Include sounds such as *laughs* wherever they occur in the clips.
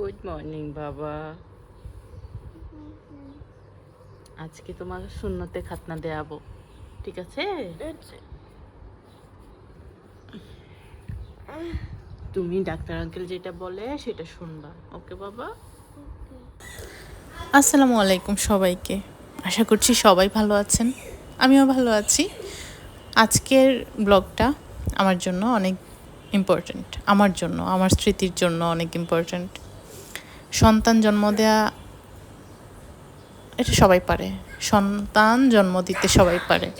Good morning বাবা। আজকে তোমার শূন্যতে খাতনা দেয়াবো ঠিক আছে? তুমি ডাক্তার আঙ্কেল যেটা বলে সেটা শুনবা ওকে বাবা? আসসালামু আলাইকুম সবাইকে। আশা করছি সবাই ভালো আছেন। আমিও ভালো আছি। আজকের ব্লগটা আমার জন্য অনেক ইম্পর্ট্যান্ট আমার জন্য আমার স্মৃতির জন্য অনেক ইম্পর্ট্যান্ট সন্তান জন্ম দেয়া, এটা সবাই পারে। সন্তান জন্ম দিতে সবাই পারে।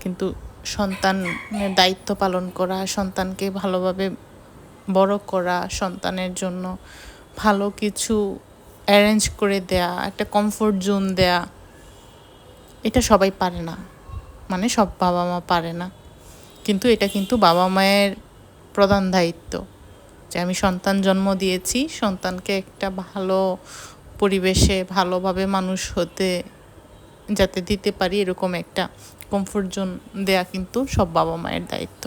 কিন্তু সন্তানের দায়িত্ব পালন করা, সন্তানকে ভালোভাবে বড় করা, সন্তানের জন্য ভালো কিছু অ্যারেঞ্জ করে দেয়া, একটা কমফোর্ট জোন দেয়া, এটা সবাই পারে না। মানে সব বাবা মা পারে না। কিন্তু এটা কিন্তু বাবা মায়ের প্রধান দায়িত্ব। যে আমি সন্তান জন্ম দিয়েছি, সন্তানকে একটা ভালো পরিবেশে, ভালোভাবে মানুষ হতে, যাতে দিতে পারি এরকম একটা কমফোর্ট জোন দেয়া কিন্তু সব বাবা মায়ের দায়িত্ব।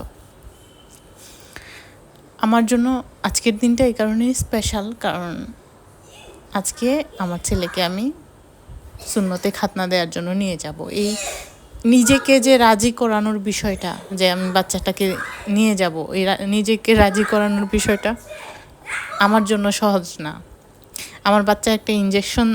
আমার জন্য আজকের দিনটা এই কারণেই স্পেশাল কারণ আজকে আমার ছেলেকে আমি শূন্যতে খাতনা দেওয়ার জন্য নিয়ে যাব। এই নিজেকে যে রাজি করানোর বিষয়টা, যে আমি বাচ্চাটাকে নিয়ে যাব, এই নিজেকে রাজি করানোর বিষয়টা আমার জন্য সহজ না। আমার বাচ্চা একটা ইঞ্জেকশন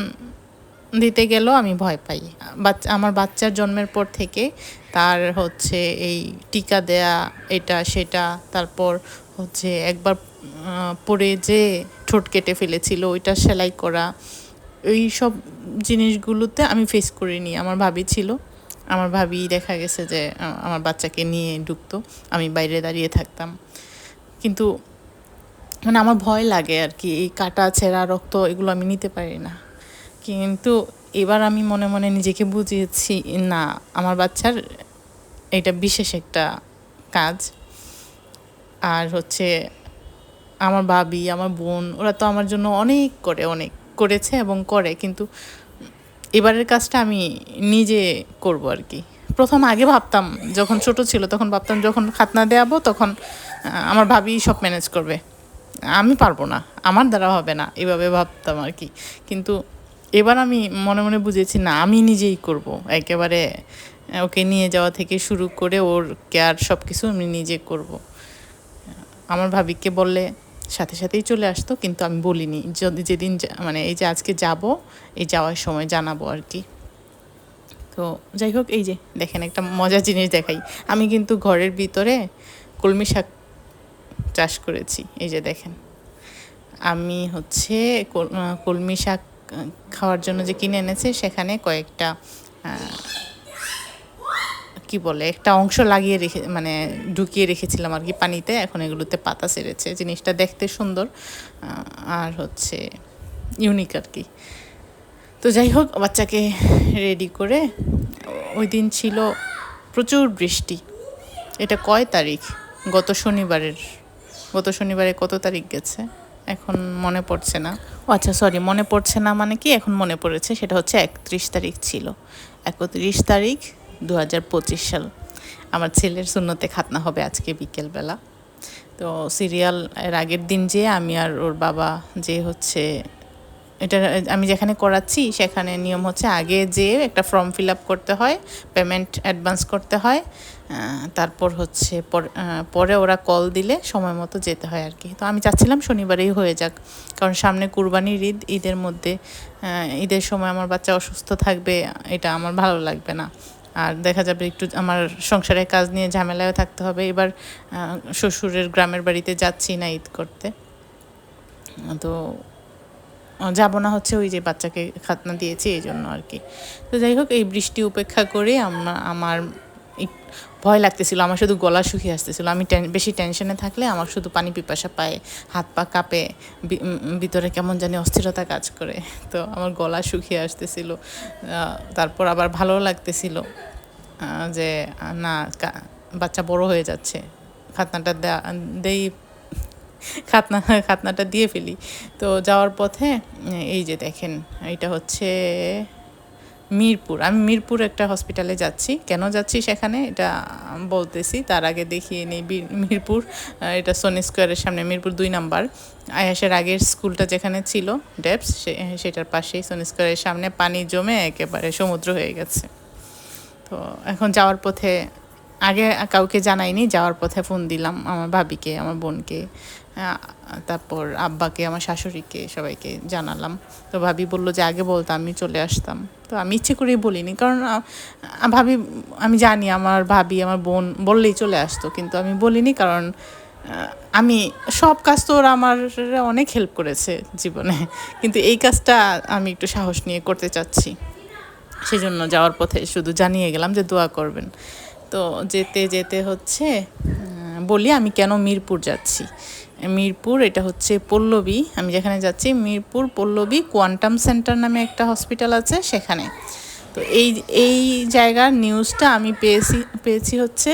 দিতে গেলেও আমি ভয় পাই। বাচ্চা আমার বাচ্চার জন্মের পর থেকে তার হচ্ছে এই টিকা দেয়া, এটা, সেটা, তারপর হচ্ছে একবার পরে যে ঠোঁট কেটে ফেলেছিল, ওইটা সেলাই করা, এই সব জিনিসগুলোতে আমি ফেস করিনি আমার ভাবি ছিল। আমার ভাবি দেখা গেছে যে আমার বাচ্চাকে নিয়ে ঢুকতো। আমি বাইরে দাঁড়িয়ে থাকতাম। কিন্তু মানে আমার ভয় লাগে আর কি, এই কাটা, ছেঁড়া, রক্ত এগুলো আমি নিতে পারি না। কিন্তু এবার আমি মনে মনে নিজেকে বুঝিয়েছি, না, আমার বাচ্চার এটা বিশেষ একটা কাজ। আর হচ্ছে আমার ভাবি, আমার বোন, ওরা তো আমার জন্য অনেক করে, অনেক করেছে এবং করে। কিন্তু এবারের কাজটা আমি নিজে করব আর কি। প্রথম আগে ভাবতাম, যখন ছোট ছিল, তখন ভাবতাম যখন খাতনা দেয়াবো, তখন আমার ভাবি সব ম্যানেজ করবে। আমি পারব না, আমার দ্বারা হবে না, এভাবে ভাবতাম আর কি। কিন্তু এবার আমি মনে মনে বুঝেছি, না, আমি নিজেই করব। একেবারে, ওকে নিয়ে যাওয়া থেকে শুরু করে ওর কেয়ার সব কিছু আমি নিজে করব। আমার ভাবিকে বললে সাথে সাথেই চলে আসতো, কিন্তু আমি বলিনি। যদি যেদিন মানে এই যে আজকে যাব, এই যাওয়ার সময় জানাব আর কি। তো যাই হোক, এই যে দেখেন একটা মজার জিনিস দেখাই। আমি কিন্তু ঘরের ভিতরে কলমি শাক চাষ করেছি, এই যে দেখেন। আমি হচ্ছে কলমি শাক খাওয়ার জন্য যে কিনে এনেছে, সেখানে কয়েকটা কি বলে, একটা অংশ লাগিয়ে রেখে মানে ঢুকিয়ে রেখেছিলাম আর কি পানিতে। এখন এগুলোতে পাতা সেরেছে, জিনিসটা দেখতে সুন্দর আর হচ্ছে ইউনিক আর কি। তো যাই হোক, বাচ্চাকে রেডি করে, ওই দিন ছিল প্রচুর বৃষ্টি। এটা কয় তারিখ? গত শনিবারের, গত শনিবারে কত তারিখ গেছে? এখন মনে পড়ছে না। ও আচ্ছা সরি মনে পড়ছে না মানে কি? এখন মনে পড়েছে, সেটা হচ্ছে একত্রিশ তারিখ ছিল। একত্রিশ তারিখ দু হাজার পঁচিশ সাল। আমার ছেলের শূন্যতে খাতনা হবে আজকে বিকেলবেলা। তো সিরিয়াল এর আগের দিন যে আমি আর ওর বাবা যে হচ্ছে, এটা আমি যেখানে করাচ্ছি সেখানে নিয়ম হচ্ছে আগে যে একটা ফর্ম ফিল আপ করতে হয়, পেমেন্ট অ্যাডভান্স করতে হয় তারপর হচ্ছে পর- ওরা কল দিলে সময় মতো যেতে হয় আর কি। তো আমি চাচ্ছিলাম শনিবারেই হয়ে যাক, কারণ সামনে কুরবানির ঈদ, ঈদের মধ্যে ঈদের সময় আমার বাচ্চা অসুস্থ থাকবে, এটা আমার ভালো লাগবে না। আর দেখা যাবে একটু আমার সংসারের কাজ নিয়ে ঝামেলায় থাকতে হবে। এবার শ্বশুরের গ্রামের বাড়িতে যাচ্ছি না ঈদ করতে। তো, যাব না হচ্ছে ওই যে বাচ্চাকে খাতনা দিয়েছি এই জন্য আর কি। তো যাই হোক, এই বৃষ্টি উপেক্ষা করে আমরা আমার ভয় লাগতেছিল, আমার শুধু গলা শুকিয়ে আসতেছিল। আমি বেশি টেনশনে থাকলে আমার শুধু পানি পিপাসা পায়, হাত পা কাঁপে ভিতরে কেমন জানি অস্থিরতা কাজ করে। তো আমার গলা শুকিয়ে আসতেছিল। তারপর আবার ভালো লাগতেছিল যে, না বাচ্চা বড় হয়ে যাচ্ছে, খাতনাটা দেই, খাতনা, খাতনাটা দিয়ে ফেলি। তো যাওয়ার পথে, এই যে দেখেন এটা হচ্ছে মিরপুর। আমি মিরপুর একটা হসপিটালে যাচ্ছি। কেন যাচ্ছি সেখানে? এটা বলতেছি, তার আগে দেখিয়ে নিই মিরপুর। এটা সোনি স্কোয়ারের সামনে, মিরপুর দুই নাম্বার। আয়াসের আগের স্কুলটা যেখানে ছিল ডেপস সেটার পাশেই সোনি স্কোয়ারের সামনে। পানি জমে একেবারে সমুদ্র হয়ে গেছে। তো এখন যাওয়ার পথে আগে কাউকে জানাইনি, যাওয়ার পথে ফোন দিলাম আমার ভাবিকে, আমার বোনকে তারপর আব্বাকে, আমার শাশুড়িকে, সবাইকে জানালাম। তো ভাবি বলল যে, আগে বলতো আমি চলে আসতাম। তো আমি ইচ্ছে করেই বলিনি, কারণ ভাবি, আমি জানি আমার ভাবি, আমার বোন বললেই চলে আসতো, কিন্তু আমি বলিনি কারণ আমি, সব কাজ তো ওরা আমার অনেক হেল্প করেছে জীবনে, কিন্তু এই কাজটা আমি একটু সাহস নিয়ে করতে চাচ্ছি। সেজন্য যাওয়ার পথে শুধু জানিয়ে গেলাম যে, দোয়া করবেন। তো যেতে যেতে হচ্ছে বলি আমি কেন মিরপুর যাচ্ছি। মিরপুর এটা হচ্ছে পল্লবী, আমি যেখানে যাচ্ছি মিরপুর পল্লবী কোয়ান্টাম সেন্টার নামে একটা হসপিটাল আছে সেখানে। তো এই এই জায়গার নিউজটা আমি পেয়েছি পেয়েছি হচ্ছে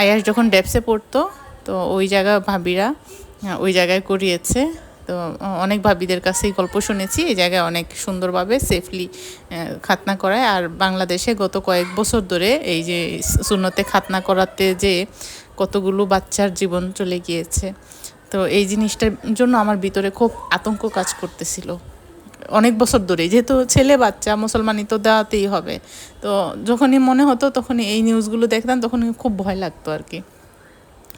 আয়াস যখন ডেপসে পড়তো, তো ওই জায়গা ভাবিরা ওই জায়গায় করিয়েছে। তো, অনেক ভাবিদের কাছেই গল্প শুনেছি। এই জায়গায় অনেক সুন্দরভাবে সেফলি খাতনা করায়। আর বাংলাদেশে গত কয়েক বছর ধরে এই যে শূন্যতে খাতনা করাতে যে কতগুলো বাচ্চার জীবন চলে গিয়েছে। তো এই জিনিসটার জন্য আমার ভিতরে খুব আতঙ্ক কাজ করতেছিল। অনেক বছর ধরে, যেহেতু ছেলে বাচ্চা মুসলমানি তো দেওয়াতেই হবে। তো যখনই মনে হতো, তখনই এই নিউজগুলো দেখতাম, তখনই খুব ভয় লাগতো আর কি।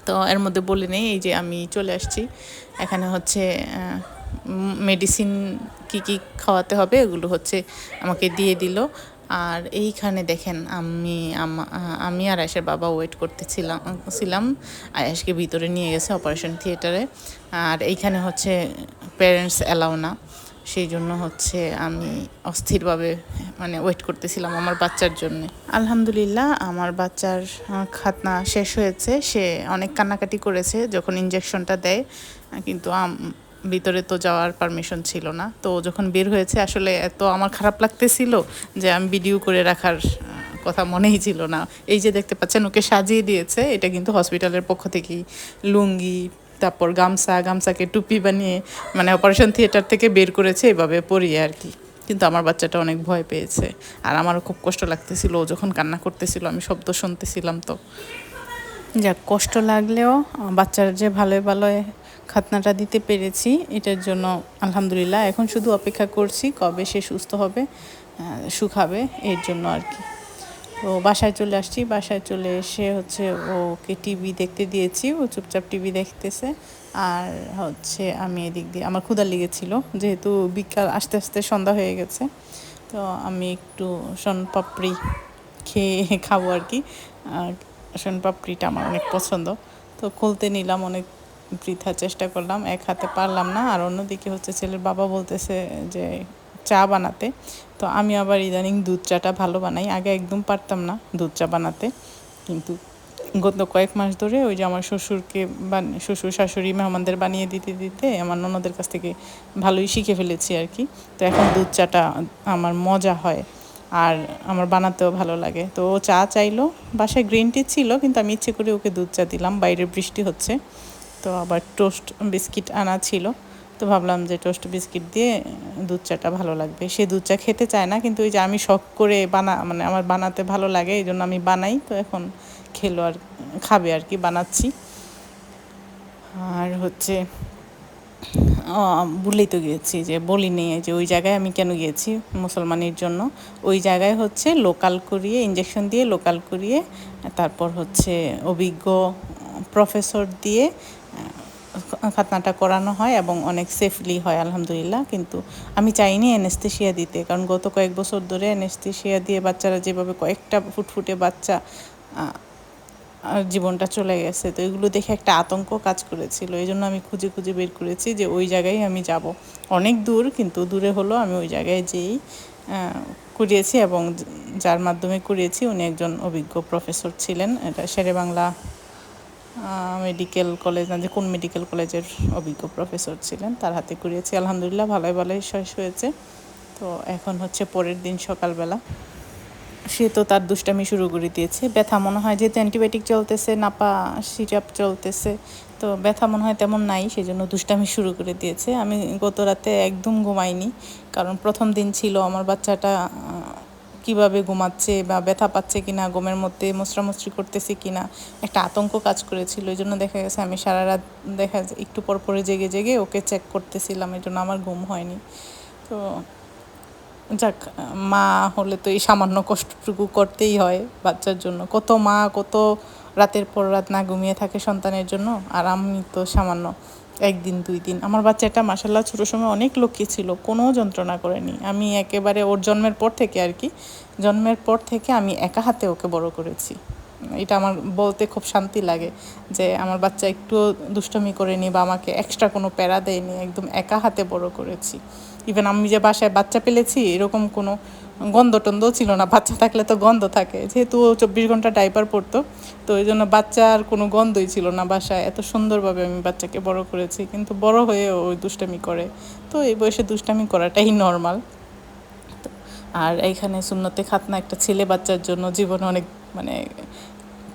তো এর মধ্যে বলে নেই, এই যে আমি চলে আসছি। এখানে হচ্ছে মেডিসিন কি কি খাওয়াতে হবে এগুলো হচ্ছে আমাকে দিয়ে দিল। আর এইখানে দেখেন আমি আমি আর আয়েশের বাবা ওয়েট করতেছিলাম, ছিলাম। আয়েশকে ভিতরে নিয়ে গেছে অপারেশন থিয়েটারে আর এইখানে হচ্ছে প্যারেন্টস অ্যালাউ না। সেই জন্য হচ্ছে আমি অস্থিরভাবে মানে ওয়েট করতেছিলাম আমার বাচ্চার জন্য। আলহামদুলিল্লাহ, আমার বাচ্চার খাতনা শেষ হয়েছে। সে অনেক কান্নাকাটি করেছে যখন ইঞ্জেকশনটা দেয়। কিন্তু ভিতরে তো যাওয়ার পারমিশন ছিল না। তো যখন বের হয়েছে, আসলে এত আমার খারাপ লাগতেছিল যে আমি ভিডিও করে রাখার কথা মনেই ছিল না। এই যে দেখতে পাচ্ছেন, ওকে সাজিয়ে দিয়েছে। এটা কিন্তু হসপিটালের পক্ষ থেকেই। লুঙ্গি তারপর গামছা, গামছাকে টুপি বানিয়ে মানে অপারেশন থিয়েটার থেকে বের করেছে এভাবে পরিয়ে আর কি। কিন্তু আমার বাচ্চাটা অনেক ভয় পেয়েছে। আর আমারও খুব কষ্ট লাগতেছিল, ও যখন কান্না করতেছিল, আমি শব্দ শুনতেছিলাম তো। যাক, কষ্ট লাগলেও বাচ্চার যে ভালোই ভালোই খাতনাটা দিতে পেরেছি, এটার জন্য আলহামদুলিল্লাহ। এখন শুধু অপেক্ষা করছি কবে সে সুস্থ হবে শুকাবে এর জন্য আর কি। তো বাসায় চলে আসছি। বাসায় চলে এসে হচ্ছে ওকে টিভি দেখতে দিয়েছি। ও চুপচাপ টিভি দেখতেছে। আর হচ্ছে আমি এদিক দিয়ে, আমার ক্ষুদা লেগেছিল যেহেতু বিকাল আস্তে আস্তে সন্ধ্যা হয়ে গেছে। তো আমি একটু শনপাপড়ি খেয়ে খাব আর কি। আর শনপাপড়িটা আমার অনেক পছন্দ। তো খুলতে নিলাম, অনেক বৃথা চেষ্টা করলাম। এক হাতে পারলাম না। আর অন্যদিকে হচ্ছে ছেলের বাবা বলতেছে যে চা বানাতে। তো আমি আবার ইদানিং দুধ চাটা ভালো বানাই। আগে একদম পারতাম না দুধ চা বানাতে। কিন্তু গত কয়েক মাস ধরে ওই যে আমার শ্বশুরকে শ্বশুর শাশুড়ি মেহমানদের বানিয়ে দিতে দিতে আমার ননদের কাছ থেকে ভালোই শিখে ফেলেছি আর কি। তো এখন দুধ চাটা আমার মজা হয় আর আমার বানাতেও ভালো লাগে। তো ও চা চাইলো, বাসায় গ্রিন টি ছিল কিন্তু আমি ইচ্ছে করে ওকে দুধ চা দিলাম। বাইরে বৃষ্টি হচ্ছে। তো আবার টোস্ট বিস্কিট আনা ছিল। তো ভাবলাম যে টোস্ট বিস্কিট দিয়ে দুধ চাটা ভালো লাগবে। সে দুধ চা খেতে চায় না কিন্তু ওই যে আমি শখ করে বানা মানে আমার বানাতে ভালো লাগে এই জন্য আমি বানাই তো এখন খেলো আর খাবে আর কি বানাচ্ছি। আর হচ্ছে ও, ভুলেই তো গিয়েছি যে বলিনি যে ওই জায়গায় আমি কেন গিয়েছি মুসলমানের জন্য? ওই জায়গায় হচ্ছে লোকাল করিয়ে ইঞ্জেকশন দিয়ে লোকাল করিয়ে তারপর হচ্ছে অভিজ্ঞ প্রফেসর দিয়ে খাতনাটা করানো হয় এবং অনেক সেফলি হয়, আলহামদুলিল্লাহ। কিন্তু আমি চাইনি অ্যানেস্থেশিয়া দিতে। কারণ গত কয়েক বছর ধরে অ্যানেস্থেশিয়া দিয়ে বাচ্চারা যেভাবে কয়েকটা ফুটফুটে বাচ্চা জীবনটা চলে গেছে, তো এগুলো দেখে একটা আতঙ্ক কাজ করেছিল। এই জন্য আমি খুঁজে খুঁজে বের করেছি যে ওই জায়গায় আমি যাব। অনেক দূর, কিন্তু দূরে হলো আমি ওই জায়গায় যেই করিয়েছি এবং যার মাধ্যমে করিয়েছি। উনি একজন অভিজ্ঞ প্রফেসর ছিলেন, এটা শেরে বাংলা মেডিকেল কলেজ না, যে কোন মেডিকেল কলেজের অভিজ্ঞ প্রফেসর ছিলেন, তার হাতে করিয়েছি আলহামদুলিল্লাহ, ভালোই ভালোই শেষ হয়েছে। তো এখন হচ্ছে পরের দিন সকালবেলা। সে তো তার দুষ্টামি শুরু করে দিয়েছে। ব্যথা মনে হয় যেহেতু অ্যান্টিবায়োটিক চলতেছে, নাপা সিরাপ চলতেছে, তো ব্যথা মনে হয় তেমন নাই সেই জন্য দুষ্টামি শুরু করে দিয়েছে। আমি গত রাতে একদম ঘুমাইনি, কারণ প্রথম দিন ছিল আমার বাচ্চাটা কীভাবে ঘুমাচ্ছে বা ব্যথা পাচ্ছে কিনা, ঘুমের মধ্যে মোচড়ামুচড়ি করতেছে কিনা, একটা আতঙ্ক কাজ করেছিল। ওই জন্য দেখা গেছে আমি সারা রাত দেখা একটু পর পরে জেগে জেগে ওকে চেক করতেছিলাম, এই জন্য আমার ঘুম হয়নি। তো যাক, মা হলে তো এই সামান্য কষ্টটুকু করতেই হয় বাচ্চার জন্য। কত মা কত রাতের পর রাত না ঘুমিয়ে থাকে সন্তানের জন্য, আর আমি তো সামান্য একদিন, দুই দিন। আমার বাচ্চাটা মাসাল্লাহ ছোটো সময় অনেক লক্ষ্মী ছিল, কোনো যন্ত্রণা করেনি। আমি একেবারে ওর জন্মের পর থেকে আর কি, জন্মের পর থেকে আমি একা হাতে ওকে বড় করেছি। এটা আমার বলতে খুব শান্তি লাগে যে আমার বাচ্চা একটু দুষ্টমি করেনি বা আমাকে এক্সট্রা কোনো প্যারা দেয়নি, একদম একা হাতে বড় করেছি। ইভেন আমি যে বাসায় বাচ্চা পেলেছি, এরকম কোনো গন্ধ টন্ধ ছিল না, বাচ্চা থাকলে তো গন্ধ থাকে। যেহেতু ও চব্বিশ ঘণ্টা ডাইপার পরতো, তো ওই জন্য বাচ্চার কোনো গন্ধই ছিল না বাসায়। এত সুন্দরভাবে আমি বাচ্চাকে বড় করেছি, কিন্তু বড় হয়ে ওই দুষ্টামি করে। তো এই বয়সে দুষ্টামি করাটাই নর্মাল আর এইখানে সুন্নতে খাতনা একটা ছেলে বাচ্চার জন্য জীবনে অনেক মানে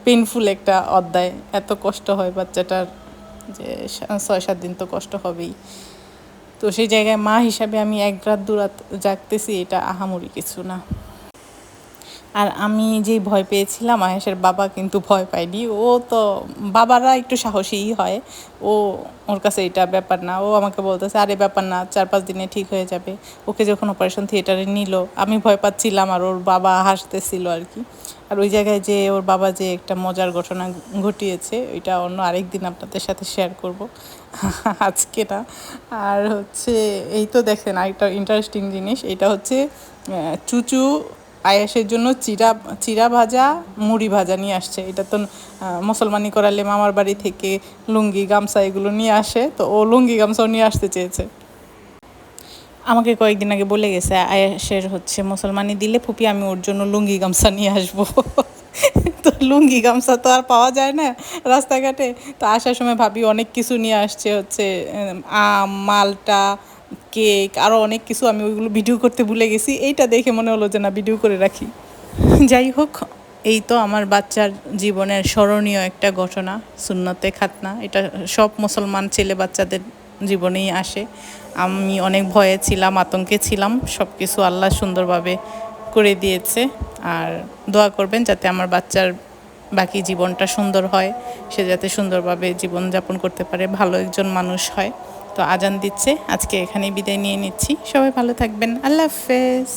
পেনফুল একটা অধ্যায়। এত কষ্ট হয় বাচ্চাটার যে ছয় সাত দিন তো কষ্ট হবেই। তো সেই জায়গায় মা হিসাবে আমি এক রাত দু রাত জাগতেছি, এটা আহামরি কিছু না। আর আমি যে ভয় পেয়েছিলাম আয়েশের বাবা কিন্তু ভয় পায়নি। ও তো বাবারা একটু সাহসীই হয়। ও ওর কাছে এটা ব্যাপার না। ও আমাকে বলতেছে, আরে, ব্যাপার না চার পাঁচ দিনে ঠিক হয়ে যাবে। ওকে যখন অপারেশন থিয়েটারে নিল, আমি ভয় পাচ্ছিলাম আর ওর বাবা হাসতেছিল আর কি। আর ওই জায়গায় যে ওর বাবা যে একটা মজার ঘটনা ঘটিয়েছে, ওইটা অন্য আরেক দিন আপনাদের সাথে শেয়ার করব। *laughs* আজকে না। আর হচ্ছে, এই তো দেখেন আরেকটা ইন্টারেস্টিং জিনিস। এটা হচ্ছে চুচু আয়াসের জন্য চিরা চিরা ভাজা, মুড়ি ভাজা নিয়ে আসছে। এটা তো মুসলমানি করালে মামার বাড়ি থেকে লুঙ্গি, গামছা এগুলো নিয়ে আসে, তো ও লুঙ্গি, গামছাও নিয়ে আসতে চেয়েছে। আমাকে কয়েকদিন আগে বলে গেছে, আয়াসের হচ্ছে মুসলমানি দিলে ফুপি, আমি ওর জন্য লুঙ্গি, গামছা নিয়ে আসব। *laughs* তো লুঙ্গি, গামছা তো আর পাওয়া যায় না রাস্তাঘাটে। তো আসার সময় ভাবি অনেক কিছু নিয়ে আসছে, হচ্ছে আম, মালটা কেক আরও অনেক কিছু আমি ওইগুলো ভিডিও করতে ভুলে গেছি। এইটা দেখে মনে হলো যে না ভিডিও করে রাখি। যাই হোক, এই তো আমার বাচ্চার জীবনের স্মরণীয় একটা ঘটনা, সুন্নতে খাতনা। এটা সব মুসলমান ছেলে বাচ্চাদের জীবনেই আসে। আমি অনেক ভয়ে ছিলাম, আতঙ্কে ছিলাম। সব কিছু আল্লাহ সুন্দরভাবে করে দিয়েছে। আর দোয়া করবেন যাতে আমার বাচ্চার বাকি জীবনটা সুন্দর হয়। সে যাতে সুন্দরভাবে জীবনযাপন করতে পারে, ভালো একজন মানুষ হয়। তো আজান দিচ্ছে। আজকে এখানেই বিদায় নিয়ে নিচ্ছি। সবাই ভালো থাকবেন। আল্লাহ হাফেজ।